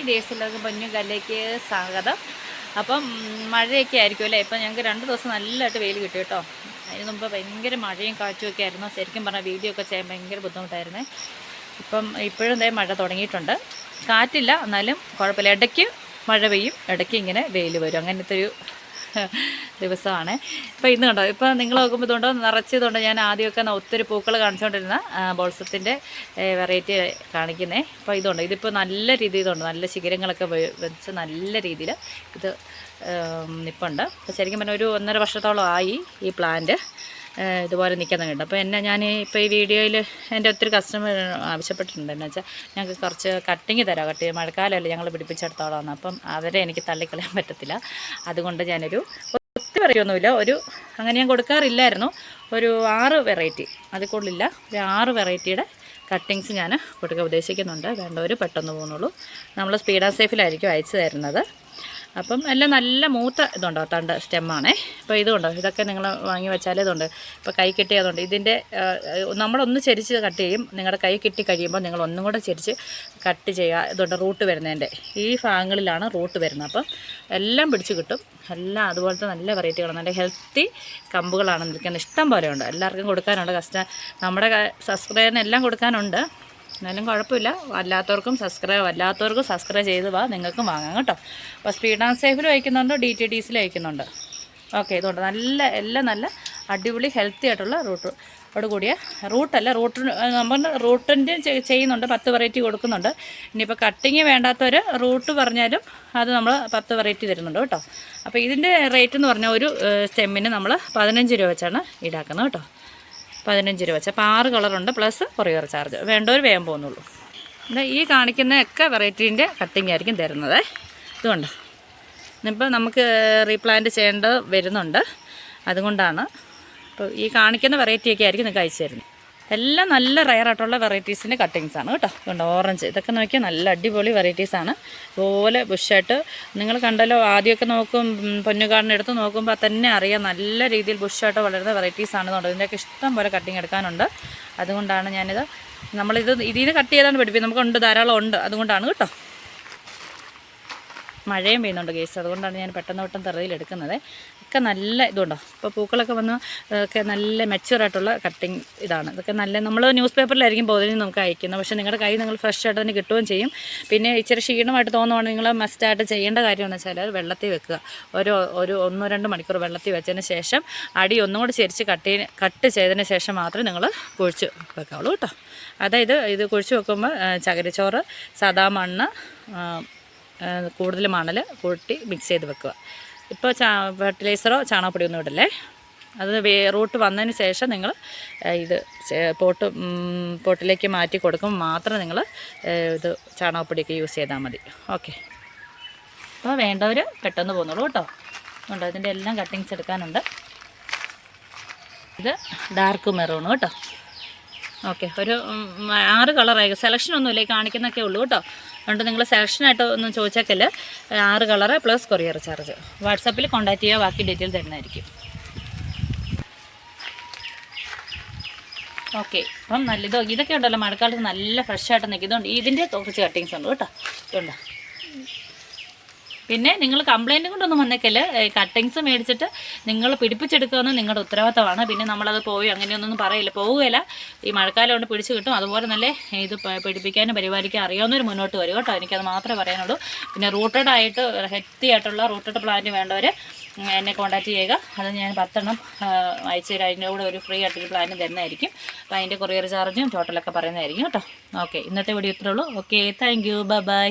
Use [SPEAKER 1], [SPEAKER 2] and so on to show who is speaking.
[SPEAKER 1] ദേശം എല്ലാവർക്കും പൊന്നു കല്ലേക്ക് സ്വാഗതം. അപ്പം മഴയൊക്കെ ആയിരിക്കും അല്ലേ? ഇപ്പം ഞങ്ങൾക്ക് രണ്ട് ദിവസം നല്ലതായിട്ട് വെയിൽ കിട്ടി കേട്ടോ. അതിന് മുമ്പ് ഭയങ്കര മഴയും കാറ്റും ഒക്കെ ആയിരുന്നു. ശരിക്കും പറഞ്ഞാൽ വീഡിയോ ഒക്കെ ചെയ്യാൻ ഭയങ്കര ബുദ്ധിമുട്ടായിരുന്നേ. ഇപ്പം ഇപ്പോഴും ഇതേ മഴ തുടങ്ങിയിട്ടുണ്ട്. കാറ്റില്ല എന്നാലും കുഴപ്പമില്ല. ഇടയ്ക്ക് മഴ പെയ്യും ഇടയ്ക്ക് ഇങ്ങനെ വെയിൽ വരും. അങ്ങനത്തെ ഒരു ദിവസമാണ്. ഇപ്പോൾ ഇന്ന് കണ്ടോ? ഇപ്പോൾ നിങ്ങൾ നോക്കുമ്പോൾ ഇതുകൊണ്ടോ നിറച്ചതുകൊണ്ട് ഞാൻ ആദ്യമൊക്കെ ഒത്തിരി പൂക്കൾ കാണിച്ചുകൊണ്ടിരുന്ന ബോൾസത്തിന്റെ വെറൈറ്റി കാണിക്കുന്നേ. അപ്പോൾ ഇതുണ്ട്. ഇതിപ്പോൾ നല്ല രീതിയിൽ ഇതുണ്ട്. നല്ല ശിഖരങ്ങളൊക്കെ വെച്ച് നല്ല രീതിയിൽ ഇത് നിൽപ്പുണ്ട് അപ്പോൾ ശരിക്കും പറഞ്ഞാൽ ഒരു ഒന്നര വർഷത്തോളം ആയി ഈ പ്ലാന്റ്. ഇതുപോലെ നിൽക്കുന്നുണ്ട് അപ്പോൾ എന്നെ ഞാൻ ഇപ്പോൾ ഈ വീഡിയോയിൽ എന്റെ ഒത്തിരി കസ്റ്റമർ ആവശ്യപ്പെട്ടിട്ടുണ്ട്. എന്ന് വെച്ചാൽ ഞങ്ങൾക്ക് കുറച്ച് കട്ടിങ് തരാം. കട്ടി മഴക്കാലമല്ലേ ഞങ്ങൾ പിടിപ്പിച്ചെടുത്തോളാം അപ്പം അവരെ എനിക്ക് തള്ളിക്കളയാൻ പറ്റത്തില്ല. അതുകൊണ്ട് ഞാനൊരു ഒത്തിരി വെറൈറ്റിയൊന്നുമില്ല ഒരു അങ്ങനെ ഞാൻ കൊടുക്കാറില്ലായിരുന്നു. ഒരു ആറ് വെറൈറ്റി അതിൽ കൂടുതലില്ല. ഒരു ആറ് വെറൈറ്റിയുടെ കട്ടിങ്സ് ഞാൻ കൊടുക്കാൻ ഉദ്ദേശിക്കുന്നുണ്ട്. വേണ്ടവർ പെട്ടെന്ന് പോകുന്നുള്ളൂ. നമ്മൾ സ്പീഡ് ആൻഡ് സേഫിലായിരിക്കും അയച്ചു തരുന്നത്. അപ്പം എല്ലാം നല്ല മൂത്ത ഇതുണ്ടോ? തണ്ട് സ്റ്റെമ്മാണേ അപ്പോൾ ഇതുണ്ടോ? ഇതൊക്കെ നിങ്ങൾ വാങ്ങി വെച്ചാലേ ഇതുണ്ട്. ഇപ്പോൾ കൈ കിട്ടിയതുണ്ട്. ഇതിന്റെ നമ്മളൊന്ന് ചെരിച്ച് കട്ട് ചെയ്യും. നിങ്ങളുടെ കൈ കിട്ടി കഴിയുമ്പോൾ നിങ്ങൾ ഒന്നും കൂടെ ചെരിച്ച് കട്ട് ചെയ്യുക. ഇതുണ്ട് റൂട്ട് വരുന്നതിന്റെ. ഈ ഭാഗങ്ങളിലാണ് റൂട്ട് വരുന്നത്. അപ്പം എല്ലാം പിടിച്ച് കിട്ടും. എല്ലാം അതുപോലത്തെ നല്ല വെറൈറ്റികളാണ്. നല്ല ഹെൽത്തി കമ്പുകളാണ് നിൽക്കുന്നത്. ഇഷ്ടം പോലെ ഉണ്ട്. എല്ലാവർക്കും കൊടുക്കാനുണ്ട്. കസ്റ്റ നമ്മുടെ സബ്സ്ക്രൈബറിന് എല്ലാം കൊടുക്കാനുണ്ട്. എന്നാലും കുഴപ്പമില്ല. അല്ലാത്തവർക്കും സബ്സ്ക്രൈബ് അല്ലാത്തവർക്കും സബ്സ്ക്രൈബ് ചെയ്ത് വാ നിങ്ങൾക്കും വാങ്ങാം കേട്ടോ. അപ്പോൾ സ്പീഡ് ആൻഡ് സേഫിൽ അയക്കുന്നുണ്ട് ഡി ടി സിയിൽ അയക്കുന്നുണ്ട് ഓക്കെ ഇതുകൊണ്ട് നല്ല എല്ലാം നല്ല അടിപൊളി ഹെൽത്തി ആയിട്ടുള്ള റൂട്ട് ഓട് കൂടിയ റൂട്ടല്ല റൂട്ട് നമ്മൾ റൂട്ടിന്റെ ചെയ്യുന്നുണ്ട് പത്ത് വെറൈറ്റി കൊടുക്കുന്നുണ്ട്. ഇനിയിപ്പോൾ കട്ടിങ് വേണ്ടാത്തവർ റൂട്ട് പറഞ്ഞാലും അത് നമ്മൾ പത്ത് വെറൈറ്റി തരുന്നുണ്ട് കേട്ടോ. അപ്പോൾ ഇതിന്റെ റേറ്റ് എന്ന് പറഞ്ഞാൽ ഒരു സ്റ്റെമ്മിന് നമ്മൾ പതിനഞ്ച് രൂപ വെച്ചാണ് ഈടാക്കുന്നത് കേട്ടോ. പതിനഞ്ച് രൂപ വെച്ച്. അപ്പോൾ ആറ് കളറുണ്ട് പ്ലസ് കൊറിയർ ചാർജ് വേണ്ടവർ വേഗം പോകുന്നുള്ളൂ. ഈ കാണിക്കുന്നതൊക്കെ വെറൈറ്റീന്റെ കട്ടിങ് ആയിരിക്കും തരുന്നത്. ഇതുകൊണ്ട് ഇന്നിപ്പോൾ നമുക്ക് റീപ്ലാന്റ് ചെയ്യേണ്ടത് വരുന്നുണ്ട്. അതുകൊണ്ടാണ്. അപ്പോൾ ഈ കാണിക്കുന്ന വെറൈറ്റിയൊക്കെ ആയിരിക്കും നിങ്ങൾക്ക് അയച്ചു തരുന്നത്. എല്ലാം നല്ല റയർ ആയിട്ടുള്ള വെറൈറ്റീസിന്റെ കട്ടിങ്സ് ആണ് കേട്ടോ. ഇതുണ്ട് ഓറഞ്ച് ഇതൊക്കെ നോക്കിയാൽ നല്ല അടിപൊളി വെറൈറ്റീസ് ആണ്. ഇതുപോലെ ബുഷായിട്ട് നിങ്ങൾ കണ്ടല്ലോ ആദ്യമൊക്കെ നോക്കും അടുത്ത് നോക്കുമ്പോൾ തന്നെ അറിയാം നല്ല രീതിയിൽ ബുഷായിട്ട് വളരുന്ന വെറൈറ്റീസ് ആണെന്നുണ്ട് ഇതിന്റെയൊക്കെ ഇഷ്ടം പോലെ കട്ടിങ് എടുക്കാനുണ്ട്. അതുകൊണ്ടാണ് ഞാനിത് നമ്മളിത് ഇതിൽ നിന്ന് കട്ട് ചെയ്താണ് പഠിപ്പിക്കുന്നത്. നമുക്കുണ്ട് ധാരാളം ഉണ്ട്. അതുകൊണ്ടാണ് കേട്ടോ. മഴയും പെയ്യുന്നുണ്ട് കേസ് അതുകൊണ്ടാണ് ഞാൻ പെട്ടെന്ന് പെട്ടെന്ന് തെറയിൽ എടുക്കുന്നത്. ഒക്കെ നല്ല ഇതുണ്ടോ? ഇപ്പോൾ പൂക്കളൊക്കെ വന്ന് ഒക്കെ നല്ല മെച്ചുവറായിട്ടുള്ള കട്ടിങ് ഇതാണ്. ഇതൊക്കെ നല്ല നമ്മൾ ന്യൂസ് പേപ്പറിലായിരിക്കും പോകുന്നതിന് നമുക്ക് അയക്കുന്നത്. പക്ഷേ നിങ്ങളുടെ കൈ നിങ്ങൾ ഫ്രഷ് ആയിട്ട് തന്നെ കിട്ടുകയും ചെയ്യും. പിന്നെ ഇച്ചിരി ക്ഷീണമായിട്ട് തോന്നുവാണെങ്കിൽ നിങ്ങൾ മസ്റ്റായിട്ട് ചെയ്യേണ്ട കാര്യമെന്ന് വെച്ചാൽ വെള്ളത്തിൽ വെക്കുക. ഒരു ഒരു ഒന്നോ രണ്ട് മണിക്കൂർ വെള്ളത്തിൽ വെച്ചതിന് ശേഷം അടി ഒന്നും കൂടി ചെരിച്ച് കട്ട് കട്ട് ചെയ്തതിന് ശേഷം മാത്രമേ നിങ്ങൾ കുഴിച്ച് വെക്കാവുള്ളൂ കേട്ടോ. അതായത് ഇത് കുഴിച്ച് വെക്കുമ്പോൾ ചകിരിച്ചോറ് സാദാ മണ്ണ് കൂടുതൽ മണൽ കൂട്ടി മിക്സ് ചെയ്ത് വെക്കുക. ഇപ്പോൾ ചാ ഫെർട്ടിലൈസറോ ചാണകപ്പൊടി ഒന്നും ഇടല്ലേ? അത് റൂട്ട് വന്നതിന് ശേഷം നിങ്ങൾ ഇത് പോട്ട് പോട്ടിലേക്ക് മാറ്റി കൊടുക്കുമ്പോൾ മാത്രം നിങ്ങൾ ഇത് ചാണകപ്പൊടിയൊക്കെ യൂസ് ചെയ്താൽ മതി. ഓക്കെ അപ്പോൾ വേണ്ടവർ പെട്ടെന്ന് പോകുന്നുള്ളൂ കേട്ടോ. ഉണ്ട് അതിന്റെ എല്ലാം കട്ടിങ്സ് എടുക്കാനുണ്ട്. ഇത് ഡാർക്ക് മെറൂൺ കേട്ടോ. ഓക്കെ ഒരു ആറ് കളറായി സെലക്ഷൻ ഒന്നുമില്ല? കാണിക്കുന്നൊക്കെ ഉള്ളൂ കേട്ടോ. അതുകൊണ്ട് നിങ്ങൾ സെലക്ഷനായിട്ട് ഒന്ന് ചോദിച്ചേക്കൽ. ആറ് കളറ് പ്ലസ് കൊറിയർ ചാർജ് വാട്സാപ്പിൽ കോൺടാക്ട് ചെയ്യുക ബാക്കി ഡീറ്റെയിൽ തരുന്നതായിരിക്കും. ഓക്കെ അപ്പം നല്ല ഇതോ ഇതൊക്കെ ഉണ്ടല്ലോ മഴക്കാലത്ത് നല്ല ഫ്രഷ് ആയിട്ട് നിൽക്കുന്നുണ്ട്. ഇതിന്റെ കുറച്ച് കട്ടിങ്സ് ഉണ്ട് കേട്ടോ. ഇതുണ്ട്? പിന്നെ നിങ്ങൾ കംപ്ലൈന്റ് കൊണ്ടൊന്നും വന്നേക്കൽ കട്ടിങ്സ് മേടിച്ചിട്ട് നിങ്ങൾ പിടിപ്പിച്ചെടുക്കുമെന്ന് നിങ്ങളുടെ ഉത്തരവാദിത്തമാണ്. പിന്നെ നമ്മളത് പോയി അങ്ങനെയൊന്നും പറയില്ല. പോവുകയില്ല. ഈ മഴക്കാലം കൊണ്ട് പിടിച്ച് കിട്ടും. അതുപോലെ നല്ല ഇത് പിടിപ്പിക്കാനും പരിപാലിക്കാനും അറിയാവുന്നവർ മുന്നോട്ട് വരും കേട്ടോ. എനിക്കത് മാത്രമേ പറയാനുള്ളൂ. പിന്നെ റൂട്ടഡ് ആയിട്ട് ഹെൽത്തി ആയിട്ടുള്ള റൂട്ടഡ് പ്ലാന്റ് വേണ്ടവർ എന്നെ കോൺടാക്ട് ചെയ്യുക. അത് ഞാൻ പത്തെണ്ണം അയച്ചു തരാം. അതിന്റെ കൂടെ ഒരു ഫ്രീ ആയിട്ടൊരു പ്ലാൻ തരുന്നതായിരിക്കും. അപ്പോൾ അതിന്റെ കൊറിയർ ചാർജും ടോട്ടലൊക്കെ പറയുന്നതായിരിക്കും കേട്ടോ. ഓക്കെ ഇന്നത്തെ വീഡിയോ ഇത്രയുള്ളൂ ഓക്കെ താങ്ക് യു ബൈ